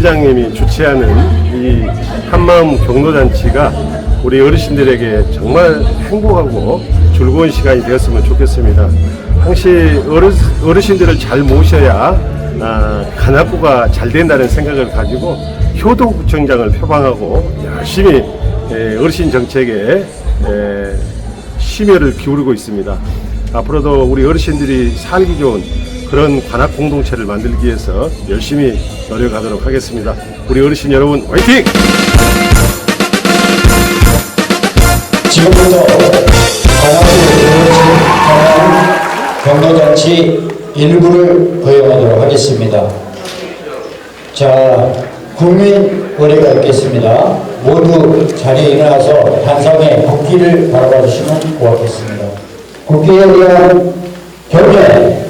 회장님이 주최하는 이 한마음 경로잔치가 우리 어르신들에게 정말 행복하고 즐거운 시간이 되었으면 좋겠습니다. 항시 어르, 어르 신들을 잘 모셔야 아, 간악구가 잘 된다는 생각을 가지고 효도구청장을 표방하고 열심히 에, 어르신 정책에 에, 심혈을 기울이고 있습니다. 앞으로도 우리 어르신들이 살기 좋은 그런 관악 공동체를 만들기 위해서 열심히 노력하도록 하겠습니다. 우리 어르신 여러분 화이팅! 지금부터 관악구 경로잔치 일부를 거행하도록 하겠습니다. 자, 국민 의례가 있겠습니다. 모두 자리에 일어나서 단상의 국기를 바라봐 주시면 고맙겠습니다. 국기에 대한 경례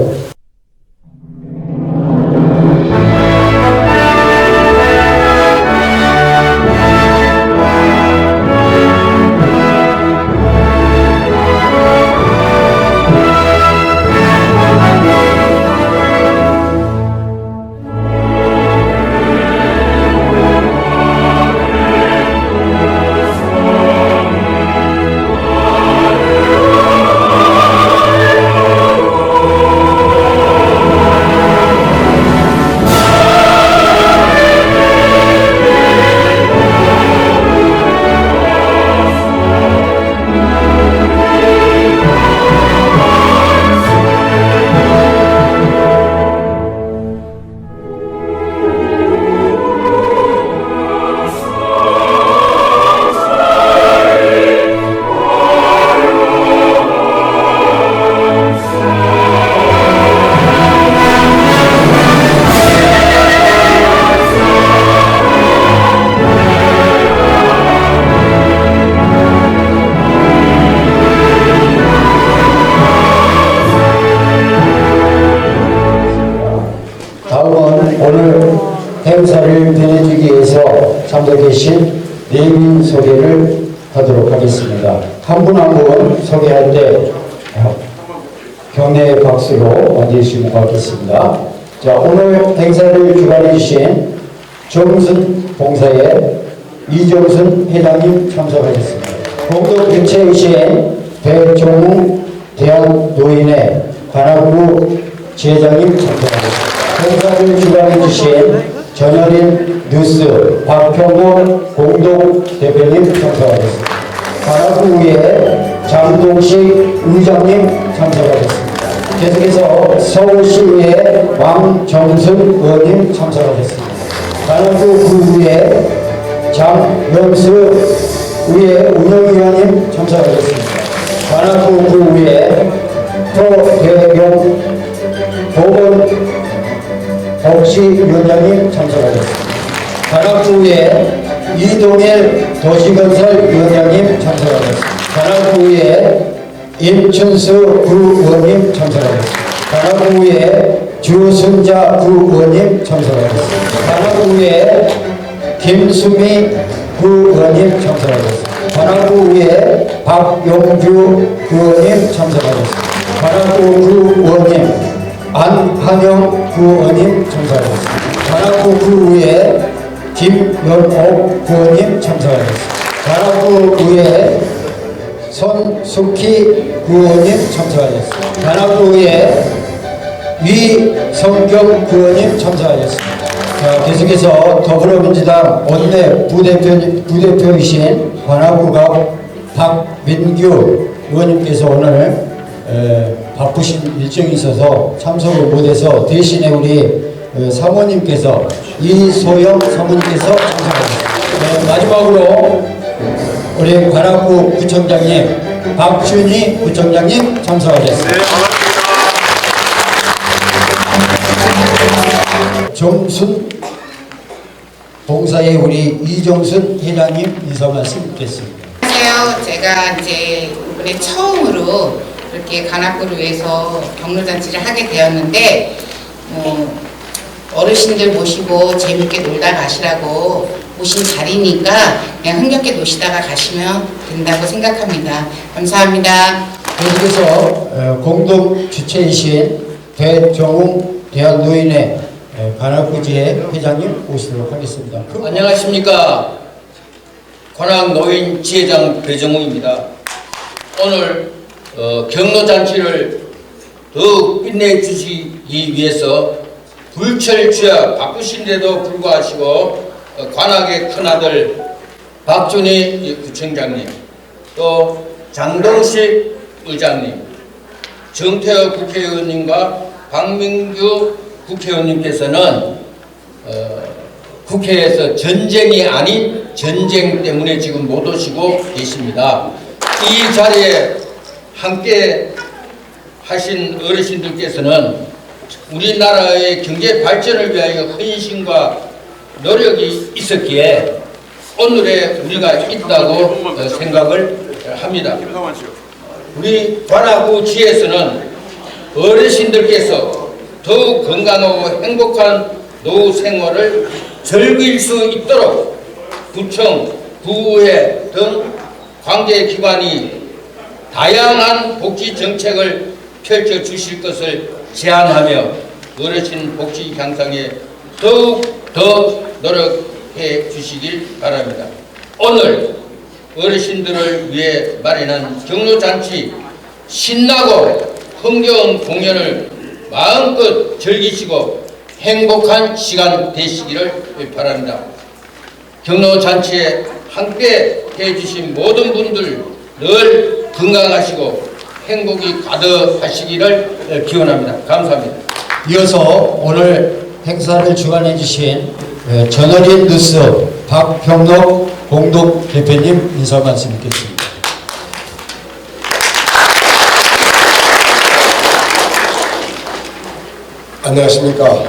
고맙겠습니다. 자, 오늘 행사를 주관해 주신 정순 봉사의 이정순 회장님 참석하셨습니다. 공동 개최이신 배종웅 대한노인의 관악구 지회장님 참석하셨습니다. 행사를 주관해 주신 전현인 뉴스 박형모 공동 대표님 참석하셨습니다. 관악구의 장동식 의장님 참석하셨습니다. 계속해서 서울시의회 왕정순 의원님 참석하셨습니다. 관악구 구의회 장명수 의회 운영위원님 참석하셨습니다. 관악구 구의회 토대경 보건 복지위원장님 참석하셨습니다. 관악구의 이동일 도시건설위원장님 참석하셨습니다. 관악구의 임춘수 구의원님 참석하셨습니다. 관악구의 주순자 구의원님 참석하셨습니다. 관악구의 김수미 구의원님 참석하셨습니다. 관악구의 박용주 구의원님 참석하셨습니다. 관악구 구의원님 안한영 구의원님 참석하셨습니다. 관악구 구의회 김연옥 구의원님 참석하셨습니다. 관악구 구의회 손숙희 구의원님 참석하셨습니다. 관악구의회 위성경 구의원님 참석하셨습니다. 자, 계속해서 더불어민주당 원내 부대표, 부대표이신 관악구갑 박민규 의원님께서 오늘 에, 바쁘신 일정이 있어서 참석을 못해서 대신에 우리 어, 사모님께서 이소영 사모님께서 참석하셨습니다. 네, 마지막으로 우리 관악구 구청장님 박준희 구청장님 참석하셨습니다. 네. 정순 봉사의 우리 이정순 회장님 인사 말씀 듣겠습니다. 안녕하세요. 제가 이제 이번에 처음으로 이렇게 관악구를 위해서 경로잔치를 하게 되었는데 뭐 어르신들 모시고 재밌게 놀다 가시라고 오신 자리니까 그냥 흥겹게 노시다가 가시면 된다고 생각합니다. 감사합니다. 계속해서 어, 공동 주최이신 배정웅 대한노인회 어, 관악구지회 회장님 오시도록 하겠습니다. 안녕하십니까. 관악 노인 지회장 배정웅입니다. 오늘 어, 경로잔치를 더욱 끝내주시기 위해서 불철주야 바쁘신데도 불구하시고 어, 관악의 큰아들 박준희 구청장님 또 장동식 의장님 정태호 국회의원님과 박민규 국회의원님께서는 어, 국회에서 전쟁이 아닌 전쟁 때문에 지금 못 오시고 계십니다. 이 자리에 함께 하신 어르신들께서는 우리나라의 경제 발전을 위하여 헌신과 노력이 있었기에 오늘의 우리가 있다고 어, 생각을 합니다. 우리 관악구 지에서는 어르신들께서 더욱 건강하고 행복한 노후 생활을 즐길 수 있도록 구청, 구의회 등 관계기관이 다양한 복지 정책을 펼쳐 주실 것을 제안하며 어르신 복지 향상에 더욱 더 노력해 주시길 바랍니다. 오늘 어르신들을 위해 마련한 경로잔치 신나고 흥겨운 공연을 마음껏 즐기시고 행복한 시간 되시기를 바랍니다. 경로잔치에 함께 해주신 모든 분들 늘 건강하시고 행복이 가득하시기를 기원합니다. 감사합니다. 이어서 오늘 행사를 주관해 주신 어, 전어린 뉴스 박평록 공동 대표님 인사 말씀 듣겠습니다. 안녕하십니까.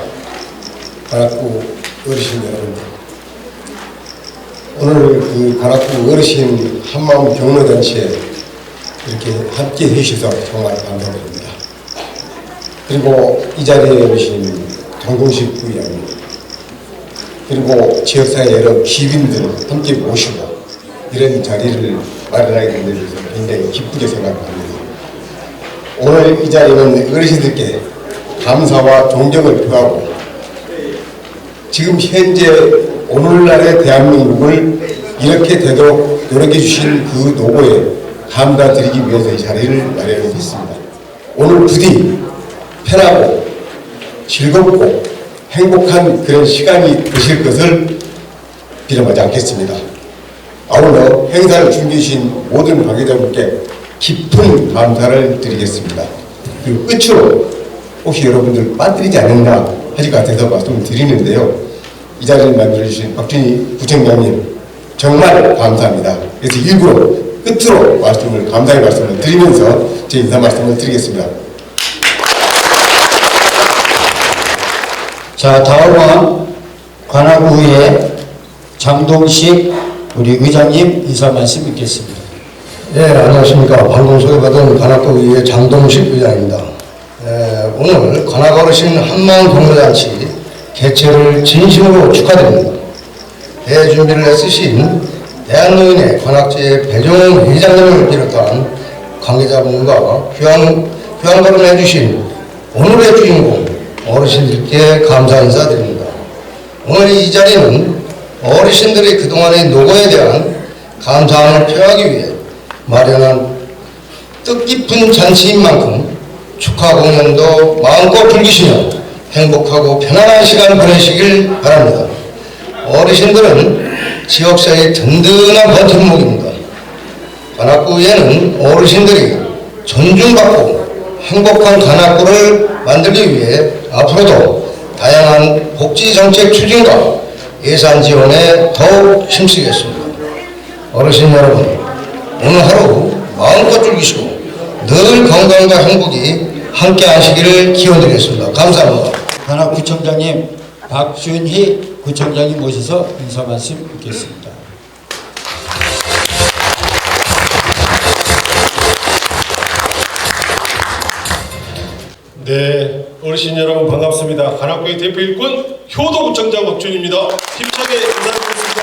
관악구 어르신 여러분들. 오늘 그 관악구 어르신 한마음 경로잔치에 이렇게 함께 해주셔서 정말 감사드립니다. 그리고 이 자리에 오신 동공식 부위원님, 그리고 지역사회 여러 기빈들 함께 모시고 이런 자리를 마련하게 된 데 대해서 굉장히 기쁘게 생각합니다. 오늘 이 자리는 어르신들께 감사와 존경을 표하고 지금 현재 오늘날의 대한민국을 이렇게 되도록 노력해 주신 그 노고에 감사드리기 위해서 이 자리를 마련했습니다. 오늘 부디 편하고 즐겁고 행복한 그런 시간이 되실 것을 비람하지 않겠습니다. 아울러 행사를 준비해 주신 모든 관계자분께 깊은 감사를 드리겠습니다. 그리고 끝으로 혹시 여러분들 빠뜨리지 않았나 하실 것 같아서 말씀을 드리는데요. 이 자리를 만들어주신 박준희 부총장님 정말 감사합니다. 그래서 일부러 끝으로 말씀을 감사의 말씀을 드리면서 제 인사 말씀을 드리겠습니다. 자 다음은 관악구의 장동식 우리 의장님 인사 말씀 듣겠습니다. 예, 안녕하십니까. 방금 소개받은 관악구 의회 장동식 의장입니다. 예, 오늘 관악 어르신 한마음 공로잔치 개최를 진심으로 축하드립니다. 대준비를 애쓰신 대한노인회 관악지회 배종훈 회장님을 비롯한 관계자분과 귀한, 귀한 걸음 해주신 오늘의 주인공 어르신들께 감사 인사드립니다. 오늘 이 자리는 어르신들이 그동안의 노고에 대한 감사함을 표하기 위해 마련한 뜻깊은 잔치인 만큼 축하 공연도 마음껏 즐기시며 행복하고 편안한 시간 보내시길 바랍니다. 어르신들은 지역사회의 든든한 버팀목입니다. 관악구에는 어르신들이 존중받고 행복한 관악구를 만들기 위해 앞으로도 다양한 복지 정책 추진과 예산 지원에 더욱 힘쓰겠습니다. 어르신 여러분, 오늘 하루 마음껏 즐기시고 늘 건강과 행복이 함께 하시기를 기원드리겠습니다. 감사합니다. 관악구청장님 박준희 구청장님 모셔서 인사 말씀 듣겠습니다. 네, 어르신 여러분 반갑습니다. 관악구의 대표 일꾼 효도구청장 박준입니다. 힘차게 인사드리겠습니다.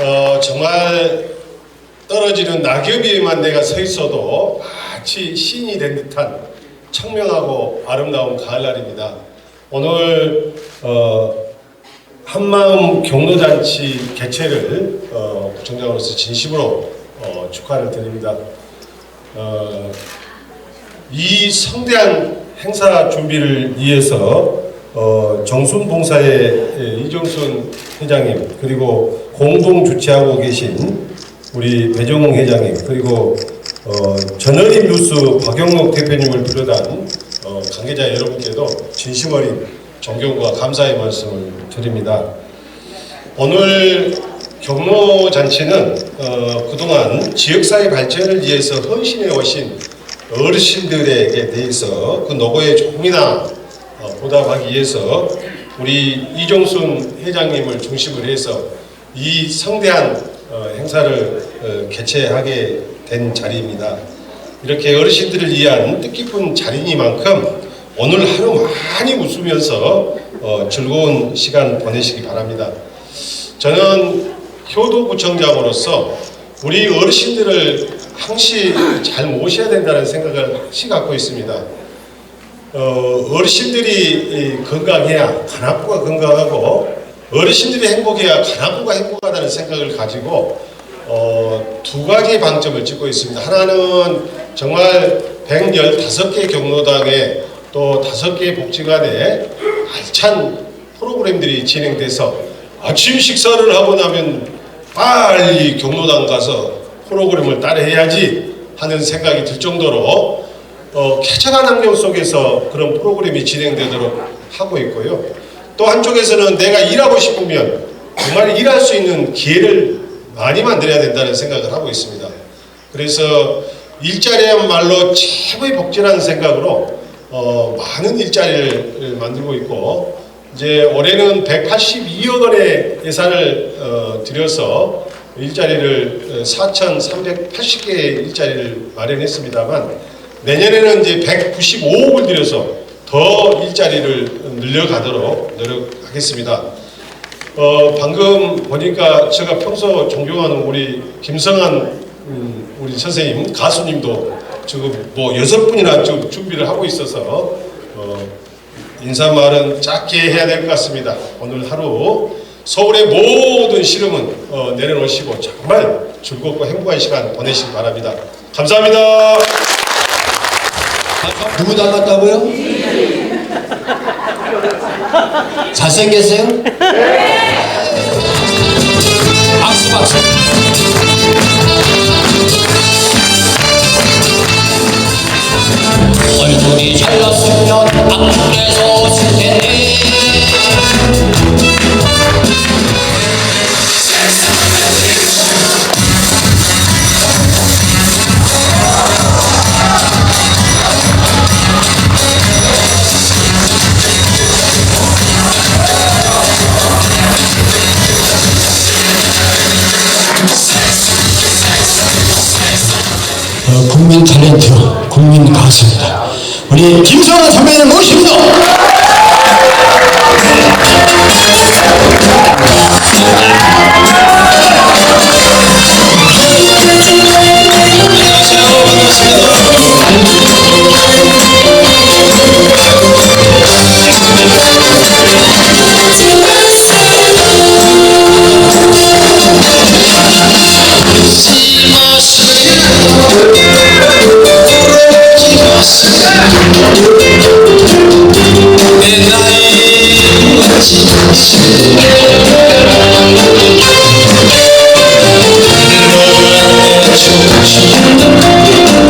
어, 정말 떨어지는 낙엽 위에만 내가 서 있어도 마치 신이 된 듯한 청명하고 아름다운 가을날입니다. 오늘 어, 한마음 경로잔치 개최를 어, 구청장으로서 진심으로 어, 축하를 드립니다. 어, 이 성대한 행사 준비를 위해서 어, 정순봉사의 예, 이정순 회장님 그리고 공동 주최하고 계신 우리 배정웅 회장님 그리고 어, 전어림 뉴스 박영록 대표님을 비롯한 어, 관계자 여러분께도 진심 어린 존경과 감사의 말씀을 드립니다. 오늘 경로 잔치는 어, 그동안 지역사회 발전을 위해서 헌신해 오신 어르신들에게 대해서 그 노고에 조금이나 어, 보답하기 위해서 우리 이종순 회장님을 중심으로 해서 이 성대한 어, 행사를 어, 개최하게 된 자리입니다. 이렇게 어르신들을 위한 뜻깊은 자리니만큼 오늘 하루 많이 웃으면서 어, 즐거운 시간 보내시기 바랍니다. 저는 효도구청장으로서 우리 어르신들을 항시 잘 모셔야 된다는 생각을 항시 갖고 있습니다. 어, 어르신들이 이, 건강해야 간악구가 건강하고 어르신들이 행복해야 간악구가 행복하다는 생각을 가지고 어, 두 가지 방점을 찍고 있습니다. 하나는 정말 115개 경로당에 또 5개 복지관에 알찬 프로그램들이 진행돼서 아침 식사를 하고 나면 빨리 경로당 가서 프로그램을 따라해야지 하는 생각이 들 정도로 어, 쾌적한 환경 속에서 그런 프로그램이 진행되도록 하고 있고요. 또 한쪽에서는 내가 일하고 싶으면 정말 일할 수 있는 기회를 많이 만들어야 된다는 생각을 하고 있습니다. 그래서 일자리야말로 최고의 복지라는 생각으로 어, 많은 일자리를 만들고 있고 이제 올해는 182억 원의 예산을 어, 들여서 일자리를 4,380개의 일자리를 마련했습니다만 내년에는 이제 195억을 들여서 더 일자리를 늘려가도록 노력하겠습니다. 어, 방금 보니까 제가 평소 존경하는 우리 김성한 음, 우리 선생님 가수님도 지금 뭐 여섯 분이나 지금 준비를 하고 있어서 어, 인사말은 짧게 해야 될 것 같습니다. 오늘 하루 서울의 모든 시름은 어, 내려놓으시고 정말 즐겁고 행복한 시간 보내시기 바랍니다. 감사합니다. 누구 닮았다고요? 잘생겼어요? 박수 박수. 선배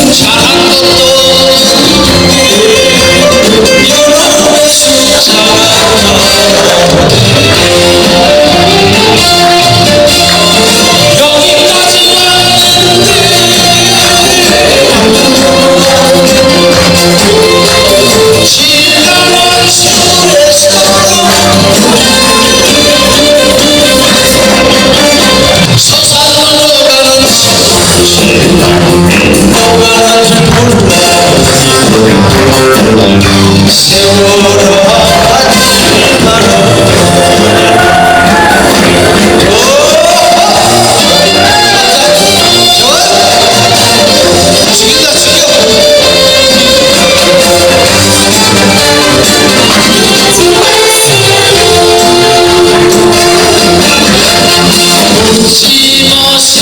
Change. 落ちまし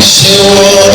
세월아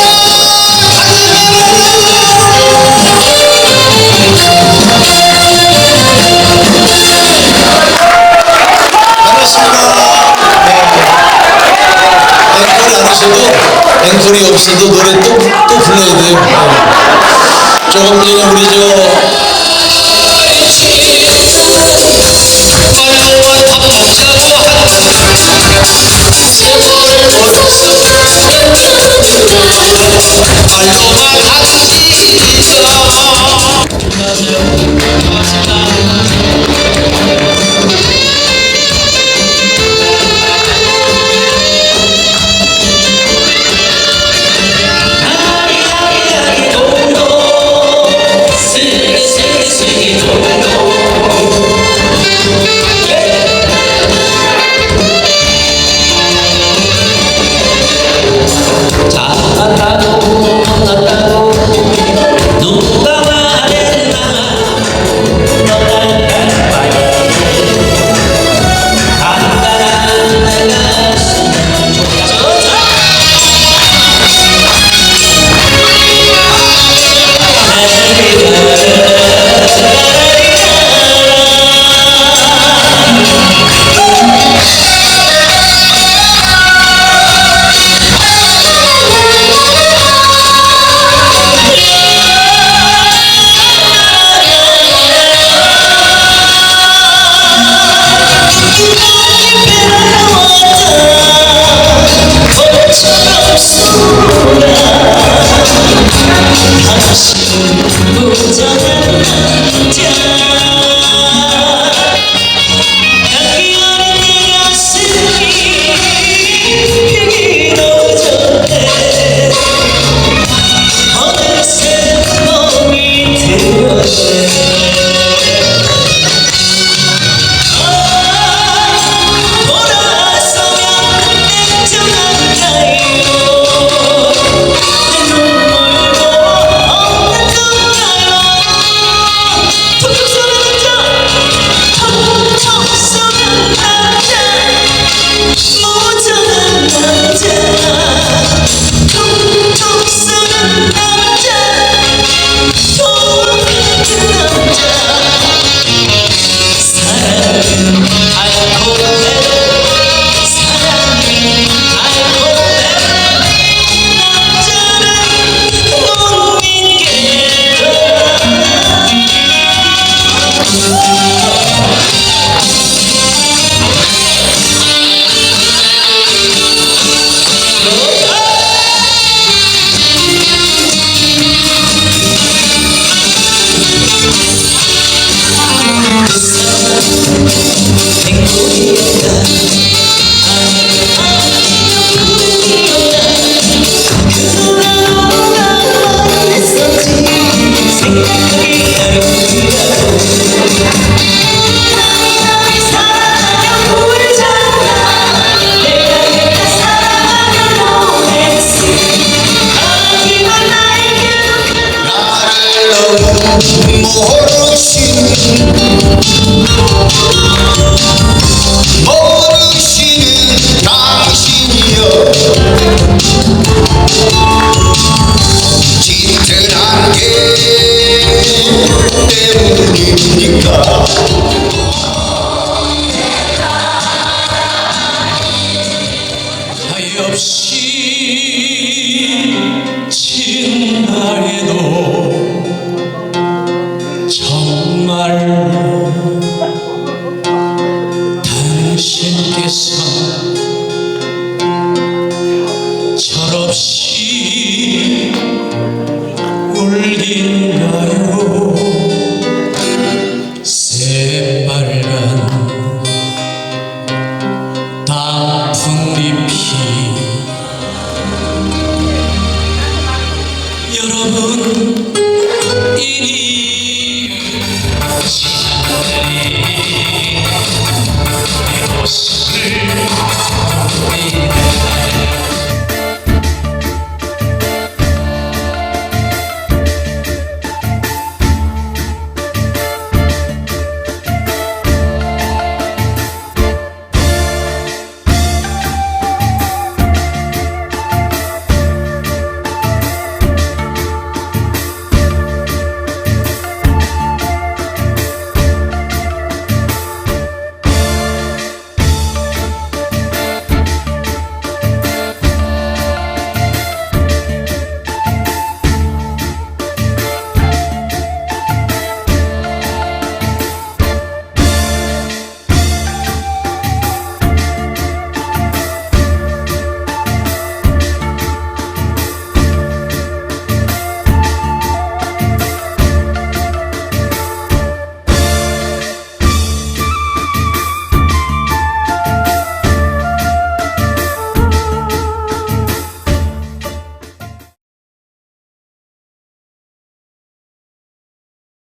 앵콜이 없어도 노래 또, 또 불러야 돼요. 네. 조금 전에 우리 저 달콤한